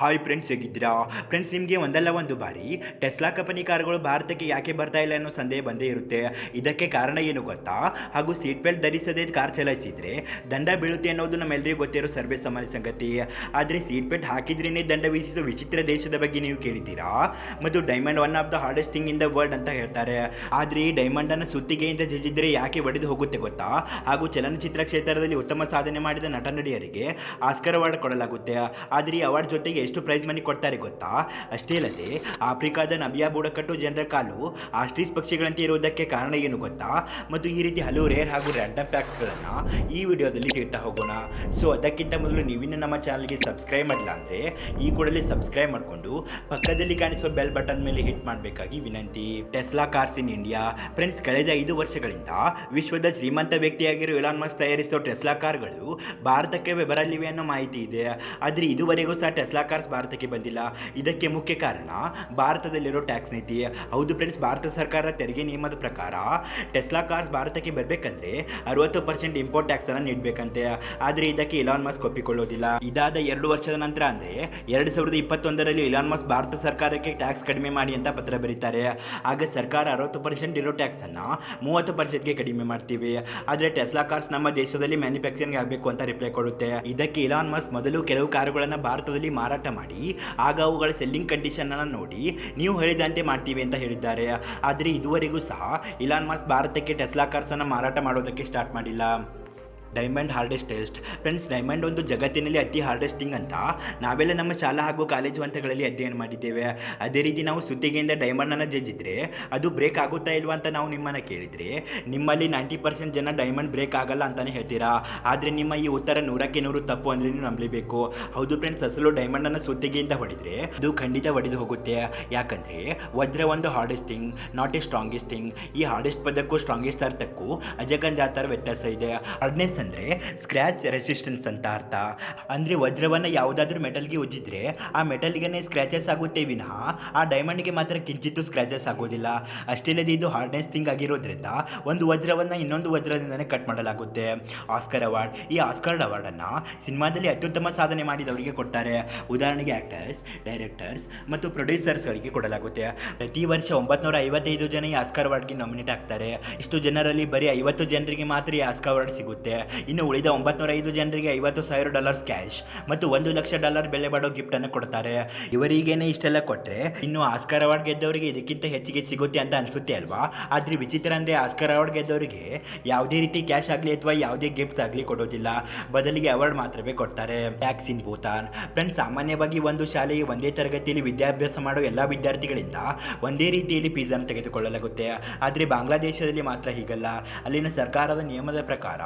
Hi friends ಹೇಗಿದ್ದೀರಾ? Friends ನಿಮಗೆ ಒಂದಲ್ಲ ಒಂದು ಬಾರಿ ಟೆಸ್ಲಾ ಕಂಪನಿ ಕಾರುಗಳು ಭಾರತಕ್ಕೆ ಯಾಕೆ ಬರ್ತಾ ಇಲ್ಲ ಅನ್ನೋ ಸಂದೇಹ ಬಂದೇ ಇರುತ್ತೆ. ಇದಕ್ಕೆ ಕಾರಣ ಏನು ಗೊತ್ತಾ? ಹಾಗೂ ಸೀಟ್ ಬೆಲ್ಟ್ ಧರಿಸದೇ ಕಾರ್ ಚಲಾಯಿಸಿದ್ರೆ ದಂಡ ಬೀಳುತ್ತೆ ಅನ್ನೋದು ನಮ್ಮೆಲ್ಲರಿಗೂ ಗೊತ್ತಿರೋ ಸರ್ವೇ ಸಾಮಾನ್ಯ ಸಂಗತಿ. ಆದರೆ ಸೀಟ್ ಬೆಲ್ಟ್ ಹಾಕಿದ್ರೇನೆ ದಂಡ ವಿಧಿಸುವ ವಿಚಿತ್ರ ದೇಶದ ಬಗ್ಗೆ ನೀವು ಕೇಳಿದ್ದೀರಾ? ಮತ್ತು diamond one of the hardest thing in the world ಅಂತ ಹೇಳ್ತಾರೆ. ಆದರೆ ಈ ಡೈಮಂಡನ್ನು ಸುತ್ತಿಗೆಯಿಂದ ಜಜ್ಜಿದ್ರೆ ಯಾಕೆ ಒಡೆದು ಹೋಗುತ್ತೆ ಗೊತ್ತಾ? ಹಾಗೂ ಚಲನಚಿತ್ರ ಕ್ಷೇತ್ರದಲ್ಲಿ ಉತ್ತಮ ಸಾಧನೆ ಮಾಡಿದ ನಟ ನಟಿಯರಿಗೆ ಆಸ್ಕರ್ ಅವಾರ್ಡ್ ಕೊಡಲಾಗುತ್ತೆ. ಆದರೆ ಈ ಅವಾರ್ಡ್ ಜೊತೆಗೆ ಎಷ್ಟು ಪ್ರೈಸ್ ಮನಿ ಕೊಡ್ತಾರೆ ಗೊತ್ತಾ? ಅಷ್ಟೇ ಅಲ್ಲದೆ, ಆಫ್ರಿಕಾದ ನಬಿಯಾ ಬುಡಕಟ್ಟು ಜನರ ಕಾಲು ಆಸ್ಟ್ರೀಸ್ ಪಕ್ಷಿಗಳಂತೆ ಇರುವುದಕ್ಕೆ ಕಾರಣ ಏನು ಗೊತ್ತಾ? ಮತ್ತು ಈ ರೀತಿ ಹಲವು ರೇರ್ ಹಾಗೂ ರ್ಯಾಂಡಮ್ ಫ್ಯಾಕ್ಟ್ಸ್ಗಳನ್ನು ಈ ವಿಡಿಯೋದಲ್ಲಿ ಹೇಳ್ತಾ ಹೋಗೋಣ. ಸೊ ಅದಕ್ಕಿಂತ ಮೊದಲು ನೀವಿನ್ನು ನಮ್ಮ ಚಾನಲ್ಗೆ ಸಬ್ಸ್ಕ್ರೈಬ್ ಮಾಡಿಲ್ಲ ಅಂದರೆ, ಈ ಕೂಡಲೇ ಸಬ್ಸ್ಕ್ರೈಬ್ ಮಾಡಿಕೊಂಡು ಪಕ್ಕದಲ್ಲಿ ಕಾಣಿಸುವ ಬೆಲ್ ಬಟನ್ ಮೇಲೆ ಹಿಟ್ ಮಾಡಬೇಕಾಗಿ ವಿನಂತಿ. Tesla cars in India friends ಕಳೆದ ಐದು ವರ್ಷಗಳಿಂದ ವಿಶ್ವದ ಶ್ರೀಮಂತ ವ್ಯಕ್ತಿಯಾಗಿರುವ ಇಲಾನ್ ಮಸ್ಕ್ ತಯಾರಿಸಿದ ಟೆಸ್ಲಾ ಕಾರ್ಗಳು ಭಾರತಕ್ಕೆ ಬರಲಿವೆ ಅನ್ನೋ ಮಾಹಿತಿ ಇದೆ. ಆದರೆ ಇದುವರೆಗೂ ಸಹ ಟೆಸ್ಲಾ ಕಾರ್ಸ್ ಭಾರತಕ್ಕೆ ಬಂದಿಲ್ಲ. ಇದಕ್ಕೆ ಮುಖ್ಯ ಕಾರಣ ಭಾರತದಲ್ಲಿರೋ ಟ್ಯಾಕ್ಸ್ ನೀತಿ. ಹೌದು ಫ್ರೆಂಡ್ಸ್ ಭಾರತ ಸರ್ಕಾರ ತೆರಿಗೆ ನಿಯಮದ ಪ್ರಕಾರ ಟೆಸ್ಲಾ ಕಾರ್ಸ್ ಭಾರತಕ್ಕೆ ಬರಬೇಕಂದ್ರೆ ಅರವತ್ತು ಪರ್ಸೆಂಟ್ ಇಂಪೋರ್ಟ್ ಟ್ಯಾಕ್ಸ್ ಅನ್ನು ನೀಡಬೇಕಂತೆ. ಆದರೆ ಇದಕ್ಕೆ ಇಲಾನ್ ಮಸ್ಕ್ ಒಪ್ಪಿಕೊಳ್ಳೋದಿಲ್ಲ. ಇದಾದ ಎರಡು ವರ್ಷದ ನಂತರ ಅಂದರೆ ಎರಡು ಸಾವಿರದ ಇಪ್ಪತ್ತೊಂದರಲ್ಲಿ ಇಲಾನ್ ಮಸ್ಕ್ ಭಾರತ ಸರ್ಕಾರಕ್ಕೆ ಟ್ಯಾಕ್ಸ್ ಕಡಿಮೆ ಮಾಡಿ ಅಂತ ಪತ್ರ ಬರೀತಾರೆ. ಆಗ ಸರ್ಕಾರ ಅರವತ್ತು ಪರ್ಸೆಂಟ್ ಇರೋ ಟ್ಯಾಕ್ಸ್ ಅನ್ನ ಮೂವತ್ತು ಪರ್ಸೆಂಟ್ಗೆ ಕಡಿಮೆ ಮಾಡ್ತೀವಿ. ಆದರೆ ಟೆಸ್ಲಾ ಕಾರ್ಸ್ ನಮ್ಮ ದೇಶದಲ್ಲಿ ಮ್ಯಾನುಫ್ಯಾಕ್ಚರಿಂಗ್ ಆಗಬೇಕು ಅಂತ ರಿಪ್ಲೈ ಕೊಡುತ್ತೆ. ಇದಕ್ಕೆ ಇಲಾನ್ ಮಸ್ಕ್ ಮೊದಲು ಕೆಲವು ಕಾರುಗಳನ್ನು ಭಾರತದಲ್ಲಿ ಮಾರಾಟ ಮಾಡಿ, ಆಗ ಅವುಗಳ ಸೆಲ್ಲಿಂಗ್ ಕಂಡೀಷನನ್ನು ನೋಡಿ, ನೀವು ಹೇಳಿದಂತೆ ಮಾಡ್ತೀವಿ ಅಂತ ಹೇಳಿದ್ದಾರೆ. ಆದರೆ ಇದುವರೆಗೂ ಸಹ ಇಲಾನ್ ಮಾಸ್ ಭಾರತಕ್ಕೆ ಟೆಸ್ಲಾ ಕಾರ್ಸನ್ನು ಮಾರಾಟ ಮಾಡೋದಕ್ಕೆ ಸ್ಟಾರ್ಟ್ ಮಾಡಿಲ್ಲ. Diamond hardest test friends diamond ಒಂದು ಜಗತ್ತಿನಲ್ಲಿ ಅತಿ ಹಾರ್ಡೆಸ್ಟಿಂಗ್ ಅಂತ. ನಾವೆಲ್ಲ ನಮ್ಮ ಶಾಲಾ ಹಾಗೂ ಕಾಲೇಜು ಹಂತಗಳಲ್ಲಿ ಅಧ್ಯಯನ ಮಾಡಿದ್ದೇವೆ. ಅದೇ ರೀತಿ ನಾವು ಸುತ್ತಿಗೆಯಿಂದ ಡೈಮಂಡನ್ನು ಜಜ್ಜಿದ್ರೆ ಅದು ಬ್ರೇಕ್ ಆಗುತ್ತಾ ಇಲ್ವಾ ಅಂತ ನಾವು ನಿಮ್ಮನ್ನು ಕೇಳಿದರೆ, ನಿಮ್ಮಲ್ಲಿ ನೈಂಟಿ ಪರ್ಸೆಂಟ್ ಜನ ಡೈಮಂಡ್ ಬ್ರೇಕ್ ಆಗಲ್ಲ ಅಂತಲೇ ಹೇಳ್ತೀರಾ? ಆದರೆ ನಿಮ್ಮ ಈ ಉತ್ತರ ನೂರಕ್ಕೆ ನೂರು ತಪ್ಪು ಅಂದರೆ ನೀವು ನಂಬಲೇಬೇಕು. ಹೌದು ಫ್ರೆಂಡ್ಸ್ ಅಸಲು ಡೈಮಂಡನ್ನು ಸುತ್ತಿಗೆಯಿಂದ ಹೊಡೆದ್ರೆ ಅದು ಖಂಡಿತ ಹೊಡೆದು ಹೋಗುತ್ತೆ. ಯಾಕಂದರೆ ವಜ್ರ ಒಂದು hardest thing not a strongest thing ಈ ಹಾರ್ಡೆಸ್ಟ್ ಪದಕ್ಕೂ ಸ್ಟ್ರಾಂಗೆಸ್ಟ್ ಅರ್ಥಕ್ಕೂ ಅಜಗಂಜಾತರ ವ್ಯತ್ಯಾಸ ಇದೆ. ಹಾರ್ಡ್ನೆಸ್ ಅಂದರೆ ಸ್ಕ್ರ್ಯಾಚ್ ರೆಸಿಸ್ಟೆನ್ಸ್ ಅಂತ ಅರ್ಥ. ಅಂದರೆ ವಜ್ರವನ್ನು ಯಾವುದಾದ್ರೂ ಮೆಟಲ್ಗೆ ಉಜ್ಜಿದ್ರೆ ಆ ಮೆಟಲ್ಗೆ ಸ್ಕ್ರ್ಯಾಚಸ್ ಆಗುತ್ತೆ ವಿನಃ ಆ ಡೈಮಂಡ್ಗೆ ಮಾತ್ರ ಕಿಂಚಿತ್ತು ಸ್ಕ್ರ್ಯಾಚಸ್ ಆಗೋದಿಲ್ಲ. ಅಷ್ಟೇ ಇಲ್ಲದೆ ಇದು ಹಾರ್ಡ್ನೆಸ್ ಥಿಂಗ್ ಆಗಿರೋದ್ರಿಂದ ಒಂದು ವಜ್ರವನ್ನು ಇನ್ನೊಂದು ವಜ್ರದಿಂದನೇ ಕಟ್ ಮಾಡಲಾಗುತ್ತೆ. ಆಸ್ಕರ್ ಅವಾರ್ಡ್ ಈ ಆಸ್ಕರ್ ಅವಾರ್ಡನ್ನು ಸಿನಿಮಾದಲ್ಲಿ ಅತ್ಯುತ್ತಮ ಸಾಧನೆ ಮಾಡಿದವರಿಗೆ ಕೊಡ್ತಾರೆ. ಉದಾಹರಣೆಗೆ ಆ್ಯಕ್ಟರ್ಸ್ ಡೈರೆಕ್ಟರ್ಸ್ ಮತ್ತು ಪ್ರೊಡ್ಯೂಸರ್ಸ್ಗಳಿಗೆ ಕೊಡಲಾಗುತ್ತೆ. ಪ್ರತಿ ವರ್ಷ ಒಂಬತ್ನೂರ ಐವತ್ತೈದು ಜನ ಈ ಆಸ್ಕರ್ ಅವಾರ್ಡ್ಗೆ ನಾಮಿನೇಟ್ ಆಗ್ತಾರೆ. ಇಷ್ಟು ಜನರಲ್ಲಿ ಬರೀ ಐವತ್ತು ಜನರಿಗೆ ಮಾತ್ರ ಈ ಆಸ್ಕರ್ ಅವಾರ್ಡ್ ಸಿಗುತ್ತೆ. ಇನ್ನು ಉಳಿದ ಒಂಬತ್ನೂರ ಐದು ಜನರಿಗೆ ಐವತ್ತು ಸಾವಿರ ಡಾಲರ್ಸ್ ಕ್ಯಾಶ್ ಮತ್ತು ಒಂದು ಲಕ್ಷ ಡಾಲರ್ ಬೆಲೆ ಬಾಡೋ ಗಿಫ್ಟ್ ಅನ್ನು ಕೊಡ್ತಾರೆ. ಇವರಿಗೇನೆ ಇಷ್ಟೆಲ್ಲ ಕೊಟ್ಟರೆ ಇನ್ನು ಆಸ್ಕರ್ ಅವಾರ್ಡ್ ಗೆದ್ದವರಿಗೆ ಇದಕ್ಕಿಂತ ಹೆಚ್ಚಿಗೆ ಸಿಗುತ್ತೆ ಅಂತ ಅನಿಸುತ್ತೆ ಅಲ್ವಾ? ಆದರೆ ವಿಚಿತ್ರ ಅಂದರೆ ಆಸ್ಕರ್ ಅವಾರ್ಡ್ ಗೆದ್ದವರಿಗೆ ಯಾವುದೇ ರೀತಿ ಕ್ಯಾಶ್ ಆಗಲಿ ಅಥವಾ ಯಾವುದೇ ಗಿಫ್ಟ್ಸ್ ಆಗಲಿ ಕೊಡೋದಿಲ್ಲ. ಬದಲಿಗೆ ಅವಾರ್ಡ್ ಮಾತ್ರವೇ ಕೊಡ್ತಾರೆ. ಟ್ಯಾಕ್ಸ್ ಇನ್ ಭೂತಾನ್. ಫ್ರೆಂಡ್ಸ್, ಸಾಮಾನ್ಯವಾಗಿ ಒಂದು ಶಾಲೆಯ ಒಂದೇ ತರಗತಿಯಲ್ಲಿ ವಿದ್ಯಾಭ್ಯಾಸ ಮಾಡೋ ಎಲ್ಲ ವಿದ್ಯಾರ್ಥಿಗಳಿಂದ ಒಂದೇ ರೀತಿಯಲ್ಲಿ ಫೀಸನ್ನು ತೆಗೆದುಕೊಳ್ಳಲಾಗುತ್ತೆ. ಆದರೆ ಬಾಂಗ್ಲಾದೇಶದಲ್ಲಿ ಮಾತ್ರ ಹೀಗಲ್ಲ. ಅಲ್ಲಿನ ಸರ್ಕಾರದ ನಿಯಮದ ಪ್ರಕಾರ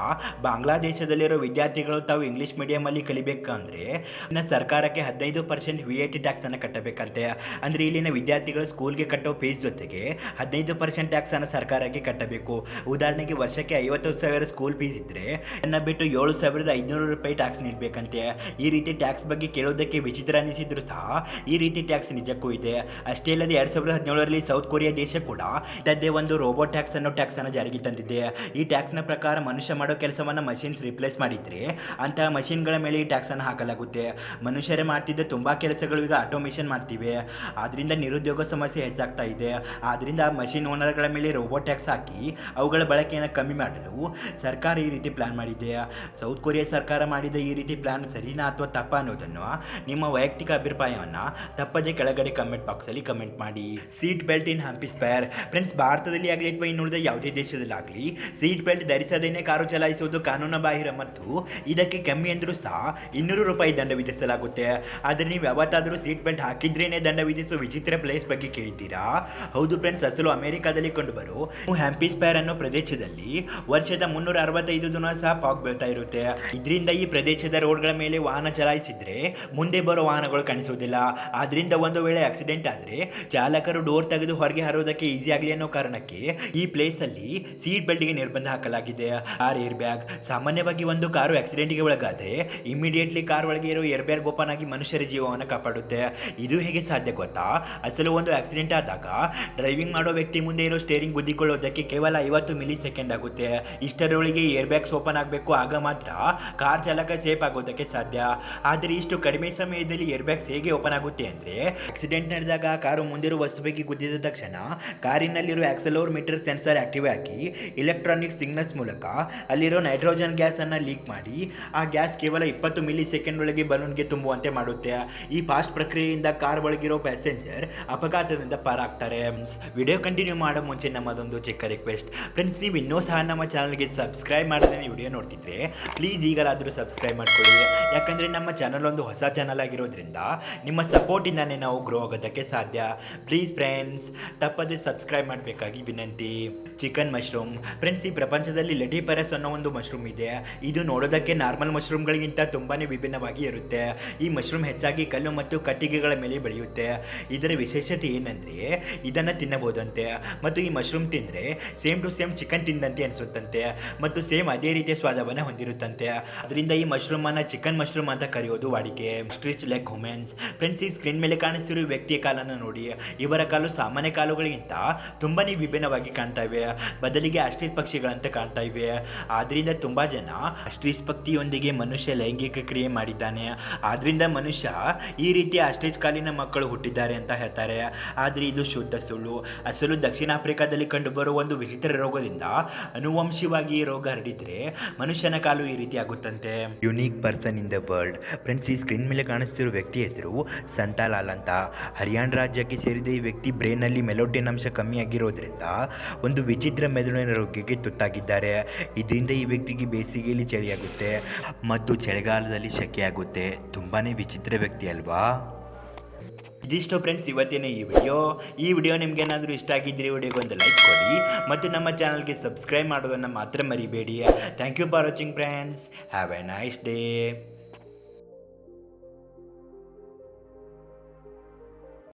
ಬಾಂಗ್ಲಾದೇಶದಲ್ಲಿರೋ ವಿದ್ಯಾರ್ಥಿಗಳು ತಾವು ಇಂಗ್ಲೀಷ್ ಮೀಡಿಯಮಲ್ಲಿ ಕಲಿಬೇಕಂದ್ರೆ ಅನ್ನ ಸರ್ಕಾರಕ್ಕೆ ಹದಿನೈದು ಪರ್ಸೆಂಟ್ ವಿ ಐ ಟಿ ಟ್ಯಾಕ್ಸನ್ನು ಕಟ್ಟಬೇಕಂತೆ. ಅಂದರೆ ಇಲ್ಲಿನ ವಿದ್ಯಾರ್ಥಿಗಳು ಸ್ಕೂಲ್ಗೆ ಕಟ್ಟೋ ಫೀಸ್ ಜೊತೆಗೆ ಹದಿನೈದು ಪರ್ಸೆಂಟ್ ಟ್ಯಾಕ್ಸನ್ನು ಸರ್ಕಾರಕ್ಕೆ ಕಟ್ಟಬೇಕು. ಉದಾಹರಣೆಗೆ ವರ್ಷಕ್ಕೆ ಐವತ್ತು ಸಾವಿರ ಸ್ಕೂಲ್ ಫೀಸ್ ಇದ್ದರೆ ಅದನ್ನು ಬಿಟ್ಟು ಏಳು ಸಾವಿರದ ಐದುನೂರು ರೂಪಾಯಿ ಟ್ಯಾಕ್ಸ್ ನೀಡಬೇಕಂತೆ. ಈ ರೀತಿ ಟ್ಯಾಕ್ಸ್ ಬಗ್ಗೆ ಕೇಳೋದಕ್ಕೆ ವಿಚಿತ್ರ ಅನಿಸಿದ್ರು ಸಹ ಈ ರೀತಿ ಟ್ಯಾಕ್ಸ್ ನಿಜಕ್ಕೂ ಇದೆ. ಅಷ್ಟೇ ಅಲ್ಲದೆ ಎರಡು ಸಾವಿರದ ಹದಿನೇಳರಲ್ಲಿ ಸೌತ್ ಕೊರಿಯಾ ದೇಶ ಕೂಡ ಇದ್ದೇ ಒಂದು ರೋಬೋಟ್ ಟ್ಯಾಕ್ಸ್ ಅನ್ನೋ ಟ್ಯಾಕ್ಸ್ ಅನ್ನು ಜಾರಿಗೆ ತಂದಿದೆ. ಈ ಟ್ಯಾಕ್ಸ್ನ ಪ್ರಕಾರ ಮನುಷ್ಯ ಮಾಡೋ ಕೆಲಸವನ್ನು ಮಷಿನ್ಸ್ ರಿಪ್ಲೇಸ್ ಮಾಡಿದ್ರೆ ಅಂತಹ ಮಷಿನ್ಗಳ ಮೇಲೆ ಈ ಟ್ಯಾಕ್ಸನ್ನು ಹಾಕಲಾಗುತ್ತೆ. ಮನುಷ್ಯರೇ ಮಾಡ್ತಿದ್ದ ತುಂಬ ಕೆಲಸಗಳು ಈಗ ಆಟೋಮೇಷನ್ ಮಾಡ್ತಿವೆ. ಆದ್ದರಿಂದ ನಿರುದ್ಯೋಗ ಸಮಸ್ಯೆ ಹೆಚ್ಚಾಗ್ತಾ ಇದೆ. ಆದ್ದರಿಂದ ಮಷಿನ್ ಓನರ್ಗಳ ಮೇಲೆ ರೋಬೋಟ್ ಟ್ಯಾಕ್ಸ್ ಹಾಕಿ ಅವುಗಳ ಬಳಕೆಯನ್ನು ಕಮ್ಮಿ ಮಾಡಲು ಸರ್ಕಾರ ಈ ರೀತಿ ಪ್ಲಾನ್ ಮಾಡಿದೆ. ಸೌತ್ ಕೊರಿಯಾ ಸರ್ಕಾರ ಮಾಡಿದ ಈ ರೀತಿ ಪ್ಲಾನ್ ಸರಿನಾ ಅಥವಾ ತಪ್ಪ ಅನ್ನೋದನ್ನು ನಿಮ್ಮ ವೈಯಕ್ತಿಕ ಅಭಿಪ್ರಾಯವನ್ನು ತಪ್ಪದೆ ಕೆಳಗಡೆ ಕಮೆಂಟ್ ಬಾಕ್ಸಲ್ಲಿ ಕಮೆಂಟ್ ಮಾಡಿ. Seat belt in Hampi spare friends ಭಾರತದಲ್ಲಿ ಆಗಲಿ ಅಥವಾ ಇನ್ನುಳಿದ ಯಾವುದೇ ದೇಶದಲ್ಲಾಗಲಿ ಸೀಟ್ ಬೆಲ್ಟ್ ಧರಿಸದೇನೆ ಕಾರು ಚಲಾಯಿಸುವುದು ಕಾನೂನು ಬಾಹಿರ ಮತ್ತು ಇದಕ್ಕೆ ಕಮ್ಮಿ ಅಂದರೂ ಸಹ ಇನ್ನೂರು ರೂಪಾಯಿ ದಂಡ ವಿಧಿಸಲಾಗುತ್ತೆ. ಆದರೆ ನೀವು ಯಾವತ್ತಾದರೂ ಸೀಟ್ ಬೆಲ್ಟ್ ಹಾಕಿದ್ರೇನೆ ದಂಡ ವಿಧಿಸುವ ವಿಚಿತ್ರ ಪ್ಲೇಸ್ ಬಗ್ಗೆ ಕೇಳಿದ್ದೀರಾ? ಹೌದು ಫ್ರೆಂಡ್ಸ್ ಅಸಲು ಅಮೆರಿಕಾದಲ್ಲಿ ಕಂಡುಬರು ಹ್ಯಾಂಪಿಸ್ಪೈರ್ ಅನ್ನೋ ಪ್ರದೇಶದಲ್ಲಿ ವರ್ಷದ ಮುನ್ನೂರ ಅರವತ್ತೈದು ದಿನ ಸಹ ಪಾಕ್ ಬೀಳ್ತಾ ಇರುತ್ತೆ. ಇದರಿಂದ ಈ ಪ್ರದೇಶದ ರೋಡ್ಗಳ ಮೇಲೆ ವಾಹನ ಚಲಾಯಿಸಿದ್ರೆ ಮುಂದೆ ಬರೋ ವಾಹನಗಳು ಕಾಣಿಸೋದಿಲ್ಲ. ಆದ್ರಿಂದ ಒಂದು ವೇಳೆ ಆಕ್ಸಿಡೆಂಟ್ ಆದರೆ ಚಾಲಕರು ಡೋರ್ ತೆಗೆದು ಹೊರಗೆ ಹರೋದಕ್ಕೆ ಈಸಿ ಆಗಲಿ ಅನ್ನೋ ಕಾರಣಕ್ಕೆ ಈ ಪ್ಲೇಸ್ ಅಲ್ಲಿ ಸೀಟ್ ಬೆಲ್ಟ್ಗೆ ನಿರ್ಬಂಧ ಹಾಕಲಾಗಿದೆ. ಆರ್ ಏರ್ ಬ್ಯಾಗ್ ಸಾಮಾನ್ಯವಾಗಿ ಒಂದು ಕಾರು ಆಕ್ಸಿಡೆಂಟ್ಗೆ ಒಳಗಾದರೆ ಇಮಿಡಿಯೇಟ್ಲಿ ಕಾರ್ ಒಳಗೆ ಇರೋ ಏರ್ ಬ್ಯಾಗ್ ಓಪನ್ ಆಗಿ ಮನುಷ್ಯರ ಜೀವವನ್ನು ಕಾಪಾಡುತ್ತೆ. ಇದು ಹೇಗೆ ಸಾಧ್ಯ ಗೊತ್ತಾ? ಅಸಲು ಒಂದು ಆಕ್ಸಿಡೆಂಟ್ ಆದಾಗ ಡ್ರೈವಿಂಗ್ ಮಾಡೋ ವ್ಯಕ್ತಿ ಮುಂದೆ ಇರೋ ಸ್ಟೇರಿಂಗ್ ಗುದ್ದಿಕೊಳ್ಳೋದಕ್ಕೆ ಕೇವಲ ಐವತ್ತು ಮಿಲಿ ಸೆಕೆಂಡ್ ಆಗುತ್ತೆ. ಇಷ್ಟರೊಳಗೆ ಏರ್ ಬ್ಯಾಗ್ಸ್ ಓಪನ್ ಆಗಬೇಕು, ಆಗ ಮಾತ್ರ ಕಾರ್ ಚಾಲಕ ಸೇಫ್ ಆಗೋದಕ್ಕೆ ಸಾಧ್ಯ. ಆದರೆ ಇಷ್ಟು ಕಡಿಮೆ ಸಮಯದಲ್ಲಿ ಏರ್ ಬ್ಯಾಗ್ಸ್ ಹೇಗೆ ಓಪನ್ ಆಗುತ್ತೆ ಅಂದರೆ ಆಕ್ಸಿಡೆಂಟ್ ನಡೆದಾಗ ಕಾರು ಮುಂದಿರುವ ವಸ್ತುವಿಗೆ ಗುದ್ದಿದ ತಕ್ಷಣ ಕಾರಿನಲ್ಲಿರುವ ಆಕ್ಸಲೋರ್ ಮೀಟರ್ ಸೆನ್ಸರ್ ಆಕ್ಟಿವ್ ಆಗಿ ಇಲೆಕ್ಟ್ರಾನಿಕ್ ಸಿಗ್ನಲ್ಸ್ ಮೂಲಕ ಅಲ್ಲಿರೋ ನೈಟ್ರೋಜನ್ ಗ್ಯಾಸ್ ಅನ್ನ ಲೀಕ್ ಮಾಡಿ, ಆ ಗ್ಯಾಸ್ ಕೇವಲ ಇಪ್ಪತ್ತು ಮಿಲಿ ಸೆಕೆಂಡ್ ಒಳಗೆ ಬಲೂನ್ಗೆ ತುಂಬುವಂತೆ ಮಾಡುತ್ತೆ. ಈ ಫಾಸ್ಟ್ ಪ್ರಕ್ರಿಯೆಯಿಂದ ಕಾರ್ ಒಳಗಿರೋ ಪ್ಯಾಸೆಂಜರ್ ಅಪಘಾತದಿಂದ ಪಾರಾಗ್ತಾರೆ. ವಿಡಿಯೋ ಕಂಟಿನ್ಯೂ ಮಾಡೋ ಮುಂಚೆ ನಮ್ಮದೊಂದು ಚಿಕ್ಕ ರಿಕ್ವೆಸ್ಟ್ ಫ್ರೆಂಡ್ಸ್ ನೀವು ಇನ್ನೂ ಸಹ ನಮ್ಮ ಚಾನಲ್ಗೆ ಸಬ್ಸ್ಕ್ರೈಬ್ ಮಾಡದೇ ವಿಡಿಯೋ ನೋಡ್ತಿದ್ರೆ ಪ್ಲೀಸ್ ಈಗಲಾದರೂ ಸಬ್ಸ್ಕ್ರೈಬ್ ಮಾಡ್ಕೊಳ್ಳಿ. ಯಾಕಂದರೆ ನಮ್ಮ ಚಾನಲ್ ಒಂದು ಹೊಸ ಚಾನಲ್ ಆಗಿರೋದ್ರಿಂದ ನಿಮ್ಮ ಸಪೋರ್ಟಿಂದಾನೇ ನಾವು ಗ್ರೋ ಆಗೋದಕ್ಕೆ ಸಾಧ್ಯ. ಪ್ಲೀಸ್ ಫ್ರೆಂಡ್ಸ್ ತಪ್ಪದೆ ಸಬ್ಸ್ಕ್ರೈಬ್ ಮಾಡಬೇಕಾಗಿ ವಿನಂತಿ. ಚಿಕನ್ ಮಶ್ರೂಮ್ ಫ್ರೆಂಡ್ಸ್ ಈ ಪ್ರಪಂಚದಲ್ಲಿ ಲೆಟಿಪರಸ್ ಅನ್ನೋ ಒಂದು ಮಶ್ರೂಮ್ ಇದೆ. ಇದು ನೋಡೋದಕ್ಕೆ ನಾರ್ಮಲ್ ಮಶ್ರೂಮ್ಗಳಿಗಿಂತ ತುಂಬಾ ವಿಭಿನ್ನವಾಗಿ ಇರುತ್ತೆ. ಈ ಮಶ್ರೂಮ್ ಹೆಚ್ಚಾಗಿ ಕಲ್ಲು ಮತ್ತು ಕಟ್ಟಿಗೆಗಳ ಮೇಲೆ ಬೆಳೆಯುತ್ತೆ. ಇದರ ವಿಶೇಷತೆ ಏನಂದರೆ, ಇದನ್ನು ತಿನ್ನಬಹುದಂತೆ. ಮತ್ತು ಈ ಮಶ್ರೂಮ್ ತಿಂದರೆ ಸೇಮ್ ಟು ಸೇಮ್ ಚಿಕನ್ ತಿಂದಂತೆ ಅನಿಸುತ್ತಂತೆ. ಮತ್ತು ಸೇಮ್ ಅದೇ ರೀತಿಯ ಸ್ವಾದವನ್ನು ಹೊಂದಿರುತ್ತಂತೆ. ಅದರಿಂದ ಈ ಮಶ್ರೂಮ್ ಅನ್ನ ಚಿಕನ್ ಮಶ್ರೂಮ್ ಅಂತ ಕರೆಯೋದು ವಾಡಿಕೆ. ಸ್ಟ್ರಿಚ್ ಲೆಗ್ ಹುಮೆನ್ಸ್ ಫ್ರೆಂಡ್ಸ್ ಈ ಸ್ಕ್ರೀನ್ ಮೇಲೆ ಕಾಣಿಸಿರುವ ವ್ಯಕ್ತಿಯ ಕಾಲನ್ನು ನೋಡಿ. ಇವರ ಕಾಲು ಸಾಮಾನ್ಯ ಕಾಲುಗಳಿಗಿಂತ ತುಂಬಾನೇ ವಿಭಿನ್ನವಾಗಿ ಕಾಣ್ತಾ ಇವೆ. ಬದಲಿಗೆ ಅಸ್ಟ್ರಿಚ್ ಪಕ್ಷಿಗಳಂತೆ ಕಾಣ್ತಾ ಇವೆ. ಆದ್ರಿಂದ ತುಂಬಾ ಜನ ಅಶ್ಲೀಸ್ ಭಕ್ತಿಯೊಂದಿಗೆ ಮನುಷ್ಯ ಲೈಂಗಿಕ ಕ್ರಿಯೆ ಮಾಡಿದ್ದಾನೆ. ಆದ್ರಿಂದ ಮನುಷ್ಯ ಈ ರೀತಿ ಅಶ್ಲೀಸ್ ಕಾಲಿನ ಮಕ್ಕಳು ಹುಟ್ಟಿದ್ದಾರೆ ಅಂತ ಹೇಳ್ತಾರೆ. ಆದರೆ ಇದು ಶುದ್ಧ ಸುಳ್ಳು. ಅಸಲು ದಕ್ಷಿಣ ಆಫ್ರಿಕಾದಲ್ಲಿ ಕಂಡುಬರುವ ಒಂದು ವಿಚಿತ್ರ ರೋಗದಿಂದ ಅನುವಂಶವಾಗಿ ಈ ರೋಗ ಹರಡಿದ್ರೆ ಮನುಷ್ಯನ ಕಾಲು ಈ ರೀತಿ ಆಗುತ್ತಂತೆ. Unique person in the world. Friends, ಈ ಸ್ಕ್ರೀನ್ ಮೇಲೆ ಕಾಣಿಸ್ತಿರೋ ವ್ಯಕ್ತಿ ಹೆಸರು ಸಂತಾಲಾಲ್ ಅಂತ. ಹರಿಯಾಣ ರಾಜ್ಯಕ್ಕೆ ಸೇರಿದ ಈ ವ್ಯಕ್ತಿ ಬ್ರೈನಲ್ಲಿ ಮೆಲೋಟಿನ್ ಅಂಶ ಕಮ್ಮಿ ಆಗಿರೋದ್ರಿಂದ ಒಂದು ವಿಚಿತ್ರ ಮೆದುಳಿನ ರೋಗಕ್ಕೆ ತುತ್ತಾಗಿದ್ದಾರೆ. ಇದರಿಂದ ಈ ವ್ಯಕ್ತಿಗೆ ಬೇಸಿಗೆಯಲ್ಲಿ ಚಳಿಯಾಗುತ್ತೆ ಮತ್ತು ಚಳಿಗಾಲದಲ್ಲಿ ಸೆಕೆಯಾಗುತ್ತೆ ತುಂಬಾ ವಿಚಿತ್ರ ವ್ಯಕ್ತಿ ಅಲ್ವಾ? ಇದಿಷ್ಟು ಫ್ರೆಂಡ್ಸ್ ಇವತ್ತಿನ ಈ ವಿಡಿಯೋ ಈ ವಿಡಿಯೋ ನಿಮ್ಗೆ ಏನಾದರೂ ಇಷ್ಟ ಆಗಿದ್ದರೆ ವಿಡಿಯೋಗೆ ಒಂದು ಲೈಕ್ ಕೊಡಿ ಮತ್ತು ನಮ್ಮ ಚಾನಲ್ಗೆ ಸಬ್ಸ್ಕ್ರೈಬ್ ಮಾಡೋದನ್ನು ಮಾತ್ರ ಮರಿಬೇಡಿ. Thank you for watching friends have a nice day